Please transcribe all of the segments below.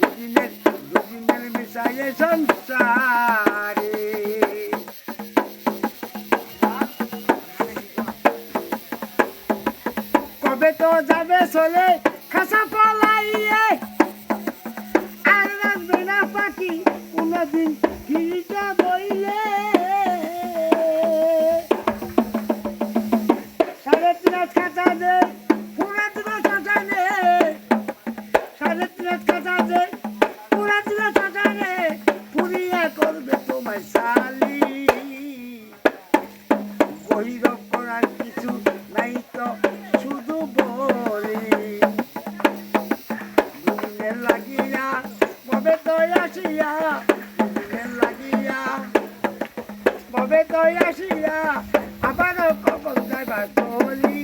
দুদিনের দুদিনের দুদিনের মিশাইয়ে সংসারে। কবে তো যাবে চলে খাসা পালাইয়ে। আর রাখবে না পাখি কোনদিন। খাঁচা দে পুরা তিন হাত খাঁচা পুরিয়া করবে তোমায় সালি গহিরব করার কিছু নাই তো শুধু বলি। দুদিনের লাগিয়া, ববে তৈ আসিয়া দুদিনের লাগিয়া, ববে তৈ আসিয়া, আবারও কখন যাইবার চলি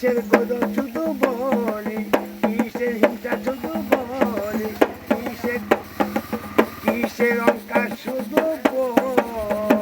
কিসের গজ শুধু বলে? কিসের হিংসা শুধু বলে? কিসের কিসের অঙ্কার শুধু বলে?